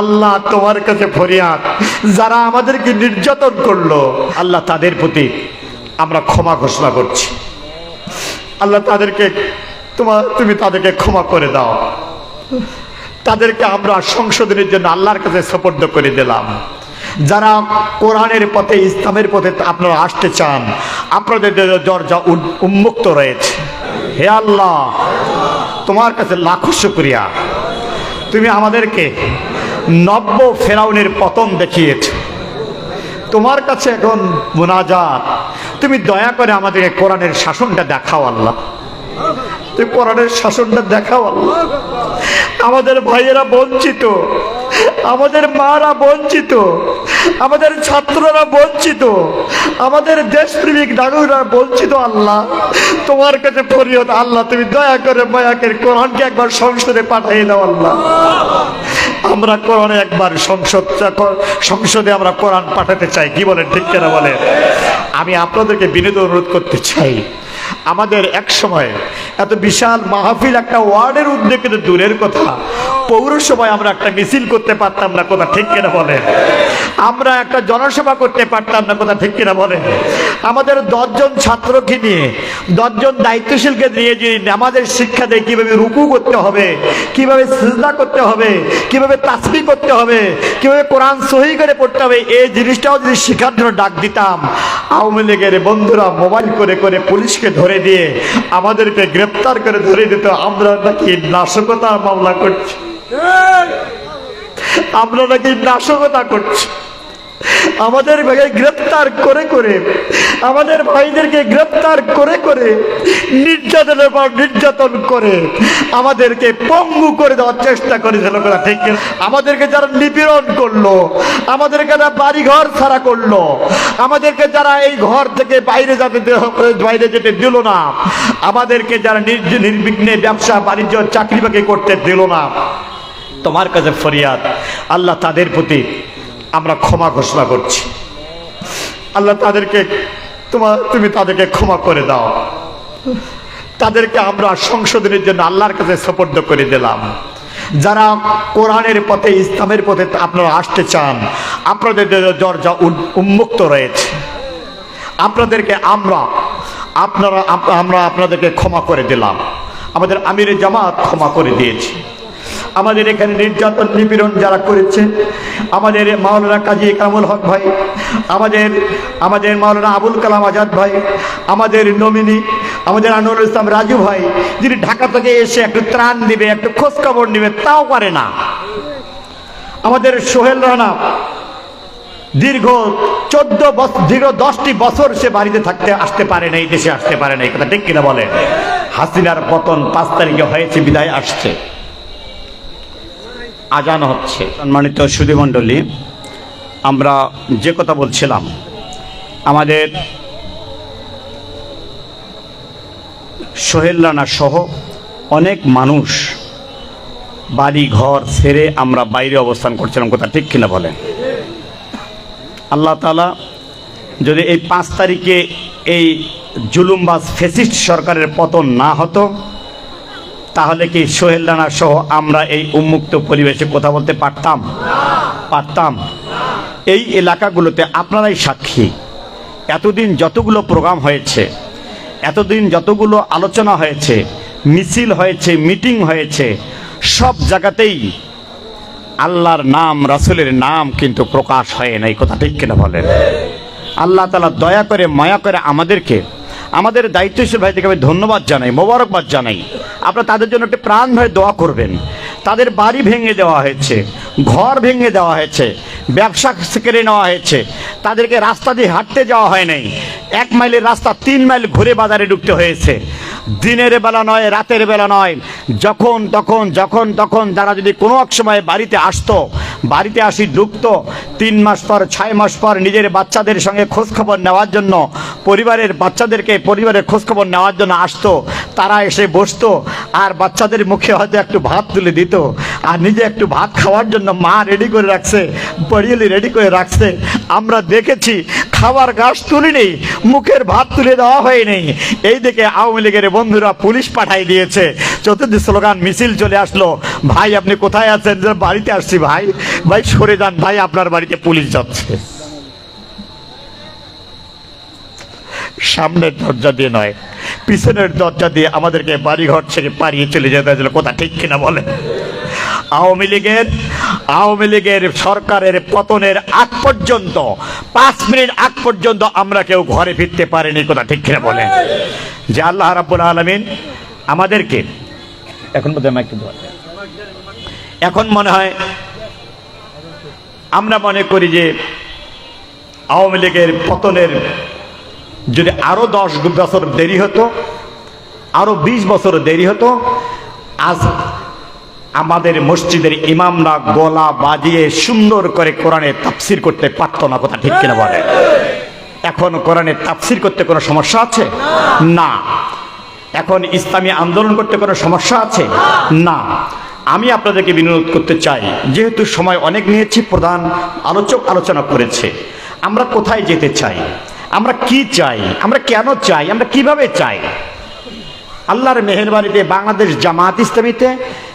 আল্লাহ তোমার কাছে ফরিয়াদ। যারা আমাদেরকে নির্যাতন করল, আল্লাহ তাদের প্রতি আমরা ক্ষমা ঘোষণা করছি। আল্লাহ তাদেরকে তোমার তুমি তাদেরকে ক্ষমা করে দাও। তাদেরকে আমরা সংশোধনের জন্য আল্লাহর কাছে সপর্দ করে দিলাম। যারা কোরআনের পথে, ইসলামের পথে আপনারা আসতে চান, আপনাদের দরজা উন্মুক্ত রয়েছে। হে আল্লাহ, তোমার কাছে লাখো শুক্রিয়া। তুমি আমাদেরকে নব্য ফেরাউনের পতন দেখিয়েছ। তোমার কাছে এখন মোনাজাত। তুমি দয়া করে আমাদেরকে কোরআনের শাসনটা দেখাও আল্লাহ। তুমি কোরআনের শাসনটা দেখাও আল্লাহ। আমাদের ভাইয়েরা বঞ্চিত। আমাদের মারা বঞ্চিত। আমাদের ছাত্ররা বঞ্চিত। আমাদের দেশপ্রেমিক নাগরিকরা বঞ্চিত আল্লাহ। তোমার কাছে ফরিয়ত আল্লাহ। তুমি দয়া করে মায়াকের কোরআনকে একবার সংসদে পাঠিয়ে দাও আল্লাহ। আমরা কোরআনে একবার সংসদ সংসদে আমরা কোরআন পাঠাতে চাই। কি বলেন, ঠিক কেনা বলেন? আমি আপনাদেরকে বিনোদ অনুরোধ করতে চাই। আমাদের এক সময় এত বিশাল মাহফিল একটা ওয়ার্ডের উদ্যোগ দূরের কথা। পৌরসভায় আমরা একটা মিছিল করতে পারতাম না, কথা ঠিক কিনা বলে আমরা একটা জনসভা করতে পারতাম না, কথা ঠিক কিনা বলে আমাদের দশজন ছাত্রকে নিয়ে, দশজন দায়িত্বশীলকে নিয়ে যে আমাদের শিক্ষা দেয়, কীভাবে রুকু করতে হবে, কীভাবে সিজদা করতে হবে, কীভাবে তাসবি করতে হবে, কীভাবে কোরআন সহি করে পড়তে হবে, এই জিনিসটাও যদি শেখার জন্য ডাক দিতাম, আওয়ামী লীগের বন্ধুরা মোবাইল করে করে পুলিশকে ধরে দিয়ে আমাদেরকে গ্রেপ্তার করে ধরে দিত আমরা নাকি নাশকতা মামলা করছি। আমরা নাকি নাশকতা করছি। আমাদের ভাইকে গ্রেপ্তার করে করে, আমাদের ভাইদেরকে গ্রেপ্তার করে করে, নির্যাতনের পর নির্যাতন করে আমাদেরকে পঙ্গু করে দেওয়ার চেষ্টা কথা ঠিক আমাদেরকে যারা নিপীড়ন করল, আমাদেরকে যারা বাড়িঘর ছাড়া করল, আমাদেরকে যারা এই ঘর থেকে বাইরে যেতে বাইরে যেতে দিল না, আমাদেরকে যারা নির্বিঘ্নে ব্যবসা, বাণিজ্য, চাকরি বাকরি করতে দিল না। তোমার কাছে ফরিয়াদ, আল্লাহ তাদের প্রতি আমরা ক্ষমা ঘোষণা করছি। আল্লাহ তাদেরকে তোমার তুমি তাদেরকে ক্ষমা করে দাও। তাদেরকে আমরা সংশোধনের জন্য আল্লাহর কাছে সপর্দ করে দিলাম। যারা কোরআনের পথে, ইসলামের পথে আপনারা আসতে চান, আপনাদের দরজা উন্মুক্ত রয়েছে। আপনাদেরকে আমরা, আপনারা আমরা আপনাদেরকে ক্ষমা করে দিলাম। আমাদের আমির জামাত ক্ষমা করে দিয়েছি। আমাদের এখানে নির্যাতন নিপীড়ন যারা করেছে আমাদের মাওলানা কাজী কামুল হক ভাই, আমাদের আমাদের মাওলানা আবুল কালাম আজাদ ভাই, আমাদের নমিনি, আমাদের আনোয়ারুল ইসলাম রাজু ভাই, যিনি ঢাকা থেকে এসে একটু ত্রাণ দিবে, একটু খোঁজ খবর নিবে, তাও পারে না। আমাদের সোহেল রানা, দীর্ঘ চোদ্দ বছর দীর্ঘ দশটি বছর সে বাড়িতে থাকতে, আসতে পারে না এই দেশে আসতে পারে না এই কথা ঠিক কিনা বলে হাসিনার পতন পাঁচ তারিখে হয়েছে, বিদায় আসছে। আজান হচ্ছে। সম্মানিত সুধীমণ্ডলী আমরা যে কথা বলছিলাম, আমাদের সোহেল রানা সহ অনেক মানুষ বাড়ি ঘর ছেড়ে আমরা বাইরে অবস্থান করছিলাম, কথা ঠিক কিনা বলেন? আল্লাহ তালা যদি এই পাঁচ তারিখে এই জুলুমবাজ ফেসিস্ট সরকারের পতন না হতো তাহলে কি সোহেল রানা সহ আমরা এই উন্মুক্ত পরিবেশে কথা বলতে পারতাম? পারতাম। এই এলাকাগুলোতে আপনারাই সাক্ষী। এতদিন যতগুলো প্রোগ্রাম হয়েছে, এতদিন যতগুলো আলোচনা হয়েছে, মিছিল হয়েছে, মিটিং হয়েছে, সব জায়গাতেই আল্লাহর নাম, রাসূলের নাম কিন্তু প্রকাশ হয় না এই কথা ঠিক কিনা বলেন? আল্লাহ তালা দয়া করে, মায়া করে আমাদেরকে আমাদের দায়িত্বশীল ভাইদেরকে আমি ধন্যবাদ জানাই, মোবারকবাদ জানাই। আপনারা তাদের জন্য একটি প্রাণ ভয়ে দোয়া করবেন। তাদের বাড়ি ভেঙে দেওয়া হয়েছে, ঘর ভেঙে দেওয়া হয়েছে, ব্যবসা কেড়ে নেওয়া হয়েছে। তাদেরকে রাস্তা দিয়ে হাঁটতে যাওয়া হয় নাই। এক মাইলের রাস্তা তিন মাইল ঘুরে বাজারে ঢুকতে হয়েছে। দিনের বেলা নয়, রাতের বেলা নয়। যখন, তখন যখন, তখন যারা যদি কোনো এক সময় বাড়িতে আসতো বাড়িতে আসি ঢুকতো তিন মাস পর, ছয় মাস পর নিজের বাচ্চাদের সঙ্গে খোঁজখবর নেওয়ার জন্য, পরিবারের বাচ্চাদেরকে পরিবারের খোঁজখবর নেওয়ার জন্য আসতো। তারা এসে বসতো, আর বাচ্চাদের মুখে হয়তো একটু ভাত তুলে দিত। আর নিজে একটু ভাত খাওয়ার জন্য মা রেডি করে রাখছে, বড়িয়ালি রেডি করে রাখছে। আমরা দেখেছি খাবার গাছ তুলিনি, মুখের ভাত তুলে দেওয়া হয়নি। এই দিকে আওয়ামী লীগের বন্ধুরা পুলিশ পাঠাই দিয়েছে। চতুর্থ স্লোগান, মিছিল চলে আসলো। ভাই, আপনি কোথায় আছেন? বাড়িতে আসছি ভাই। ভাই, সরে যান। ভাই, আপনার বাড়িতে পুলিশ যাচ্ছে। সামনের দরজা দিয়ে নয়, পিছনের দরজা দিয়ে আমাদেরকে বাড়িঘর ছেড়ে পালিয়ে চলে যেতে হয়েছিল। কথা ঠিক কিনা বলে আওয়ামী লীগের আওয়ামী লীগের সরকারের পতনের আগ পর্যন্ত, পাঁচ মিনিট আগ পর্যন্ত আমরা কেউ ঘরে ফিরতে পারিনি, কথা ঠিক কিনা বলে যে আল্লাহ রাব্বুল আলমিন আমাদেরকে, এখন বোধহয়। এখন মনে হয়, আমরা মনে করি যে আওয়ামী লীগের পতনের যদি আরও দশ বছর দেরি হতো, আরও বিশ বছর দেরি হতো, আজ আমাদের মসজিদের ইমামরা গলা বাজিয়ে সুন্দর করে কোরআনে তাফসির করতে পারতো না, কথা ঠিক কিনা বলে? এখন কোরআনে তাফসির করতে কোনো সমস্যা আছে? না। এখন ইসলামী আন্দোলন করতে কোনো সমস্যা আছে? না। আমি আপনাদেরকে বিনোদ করতে চাই, যেহেতু সময় অনেক নিয়েছি, প্রধান আলোচক আলোচনা করেছে। আমরা কোথায় যেতে চাই? আমরা কি চাই? আমরা কেন চাই? আমরা কীভাবে চাই? আল্লাহর মেহরবানিতে, বাংলাদেশ জামাত ইসলামীতে,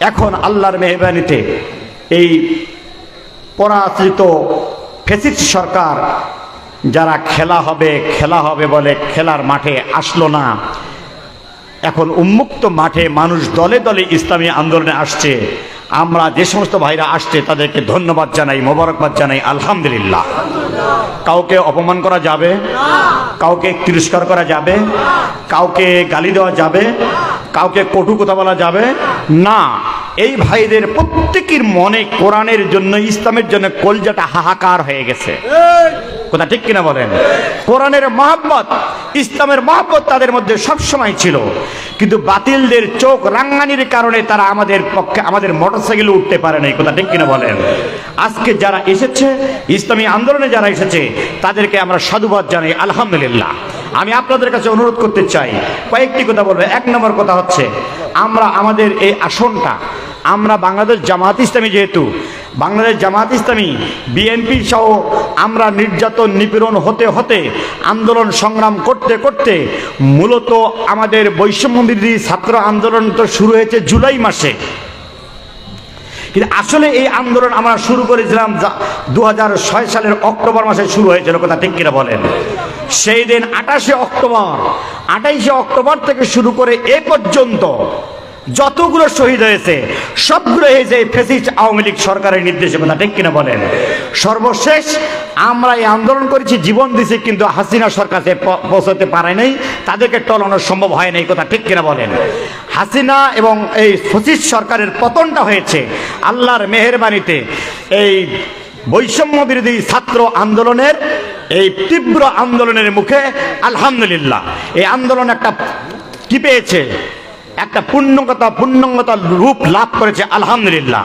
এখন আল্লাহর মেহরবানিতে এই পরাশ্রিত ফেসিস্ট সরকার, যারা খেলা হবে খেলা হবে বলে খেলার মাঠে আসলো না। এখন উন্মুক্ত মাঠে মানুষ দলে দলে ইসলামী আন্দোলনে আসছে। আমরা যে সমস্ত ভাইরা আসছে, তাদেরকে ধন্যবাদ জানাই, মোবারকবাদ জানাই, আলহামদুলিল্লাহ। কাউকে অপমান করা যাবে, কাউকে তিরস্কার করা যাবে, কাউকে গালি দেওয়া যাবে, কাউকে কটু কথা বলা যাবে। না, এই ভাইদের প্রত্যেকের মনে কোরআনের জন্য, ইসলামের জন্য কলজাটা হাহাকার হয়ে গেছে। কথা ঠিক কিনা বলেন? কোরআনের মহাব্বত, ইসলামের মহাব্বত তাদের মধ্যে সবসময় ছিল। কিন্তু বাতিলদের চোখ রাঙ্গানির কারণে তারা আমাদের পক্ষে, আমাদের মোটরসাইকেলে উঠতে পারে নাই, কথা ঠিক কিনা বলেন? আজকে যারা এসেছে, ইসলামী আন্দোলনে যারা এসেছে, তাদেরকে আমরা সাধুবাদ জানাই, আলহামদুলিল্লাহ। আমি আপনাদের কাছে অনুরোধ করতে চাই, কয়েকটি কথা বলব। এক নম্বর কথা হচ্ছে, আমরা আমাদের এই আসনটা, আমরা বাংলাদেশ জামাত ইসলামী যেহেতু বাংলাদেশ জামাত ইসলামী, বিএনপি সহ আমরা নির্যাতন নিপীড়ন হতে হতে, আন্দোলন সংগ্রাম করতে করতে মূলত আমাদের বৈষম্য ছাত্র আন্দোলন তো শুরু হয়েছে জুলাই মাসে। কিন্তু আসলে এই আন্দোলন আমরা শুরু করেছিলাম দু হাজার ছয় সালের অক্টোবর মাসে শুরু হয়েছিল, কথা ঠিক কিনা বলেন? সেই দিন আঠাশে অক্টোবর, আঠাইশে অক্টোবর থেকে শুরু করে এ পর্যন্ত যতগুলো শহীদ হয়েছে সবগুলো এই ফেসিস্ট আওয়ামী লীগ সরকারের নির্দেশে কথা ঠিক কিনা বলেন? সর্বশেষ আমরা এই আন্দোলন করেছি, জীবন দিছি, কিন্তু হাসিনা সরকারে পৌঁছতে পারে নাই, তাদেরকে টলানো সম্ভব হয় নাই কথা ঠিক কিনা বলেন? হাসিনা এবং এই ফসিস সরকারের পতনটা হয়েছে, আল্লাহর মেহরবানিতে এই বৈষম্য বিরোধী ছাত্র আন্দোলনের, এই তীব্র আন্দোলনের মুখে আলহামদুলিল্লাহ। এই আন্দোলন একটা কি পেয়েছে? একটা পূর্ণকতা পূর্ণঙ্গতা রূপ লাভ করেছে, আলহামদুলিল্লাহ।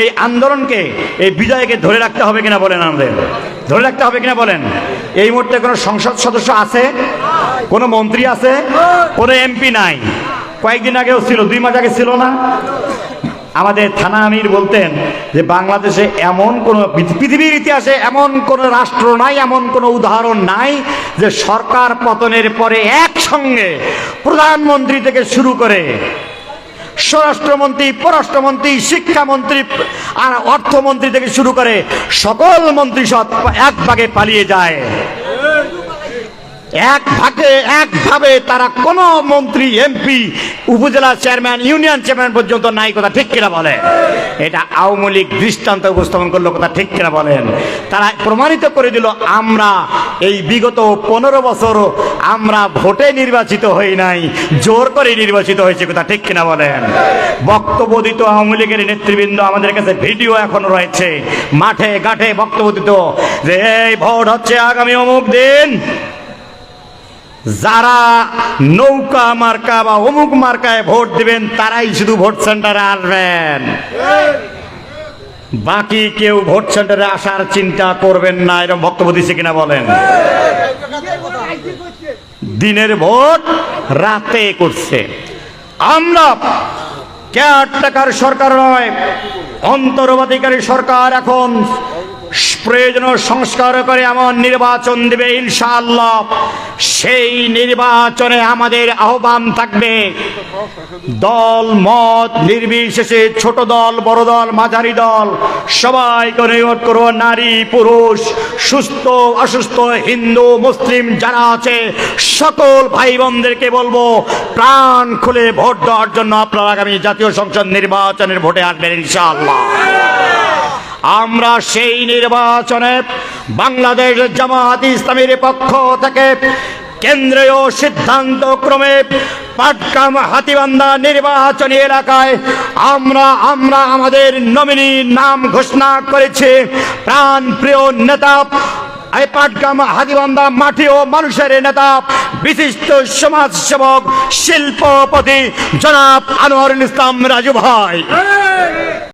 এই আন্দোলনকে, এই বিজয়কে ধরে রাখতে হবে কিনা বলেন আমাদের? ধরে রাখতে হবে কিনা বলেন? এই মুহূর্তে কোনো সংসদ সদস্য আছে? কোনো মন্ত্রী আছে? কোনো এমপি নাই? কয়েকদিন আগেও ছিল, দুই মাস আগে ছিল না? আমাদের থানা আমির বলতেন যে বাংলাদেশে এমন কোন পৃথিবীর ইতিহাসে এমন কোন রাষ্ট্র নাই, এমন কোন উদাহরণ নাই যে সরকার পতনের পরে একসঙ্গে প্রধানমন্ত্রী থেকে শুরু করে স্বরাষ্ট্রমন্ত্রী, পররাষ্ট্রমন্ত্রী, শিক্ষামন্ত্রী আর অর্থমন্ত্রী থেকে শুরু করে সকল মন্ত্রী সব এক ভাগে পালিয়ে যায়। এক ভাগে একভাবে তারা কোন মন্ত্রী, এমপি, উপজেলা চেয়ারম্যান, ইউনিয়ন চেয়ারম্যান পর্যন্ত নাই, কথা ঠিক কিনা বলে এটা আওয়ামী লীগ দৃষ্টান্ত উপস্থাপন করল, কথা ঠিক কিনা বলেন? তারা প্রমাণিত করে দিল, আমরা এই বিগত পনেরো বছর আমরা ভোটে নির্বাচিত হই নাই, জোর করে নির্বাচিত হয়েছে, কথা ঠিক কিনা বলেন? বক্তব্য দিত আওয়ামী লীগের নেতৃবৃন্দ, আমাদের কাছে ভিডিও এখনও রয়েছে, মাঠে, ঘাটে বক্তব্য দিত যে, এই ভোট হচ্ছে আগামী অমুক দিন। যারা নৌকা মার্কা বা অমুক মার্কায় ভোট দিবেন, তারাই শুধু ভোট সেন্টারে আসবেন। বাকি কেউ ভোট সেন্টারে আসার চিন্তা করবেন না, এরকম বক্তব্য দিচ্ছে কিনা বলেন? দিনের ভোট রাতে করছে। আমরা কেয়ারটেকার সরকার নয়, অন্তর্বর্তীকারী সরকার এখন প্রয়োজনীয় সংস্কার করে এমন নির্বাচন দেবে, ইনশাআল্লাহ। সেই নির্বাচনে আমাদের আহ্বান থাকবে, দল, মত, নির্বিশেষে ছোট দল, বড় দল, মাঝারি দল, সবাইকে অনুরোধ করব নারী, পুরুষ, সুস্থ, অসুস্থ, হিন্দু, মুসলিম যারা আছে, সকল ভাই বোনদেরকে বলব, প্রাণ খুলে ভোট দেওয়ার জন্য আপনারা আগামী জাতীয় সংসদ নির্বাচনের ভোটে আসবেন, ইনশাআল্লাহ। আমরা সেই নির্বাচনে বাংলাদেশ জামাত ইসলামের পক্ষ থেকে কেন্দ্রীয় সিদ্ধান্ত ক্রমে পাটকাম হাতিবান্ধা নির্বাচনী এলাকায় আমরা আমরা আমাদের নমিনি নাম ঘোষণা করেছি। প্রাণ প্রিয় নেতা, এই পাটগ্রাম হাতিবান্ধা মাটি ও মানুষের নেতা, বিশিষ্ট সমাজসেবক, শিল্পপতি জনাব আনোয়ারুল ইসলাম রাজু ভাই।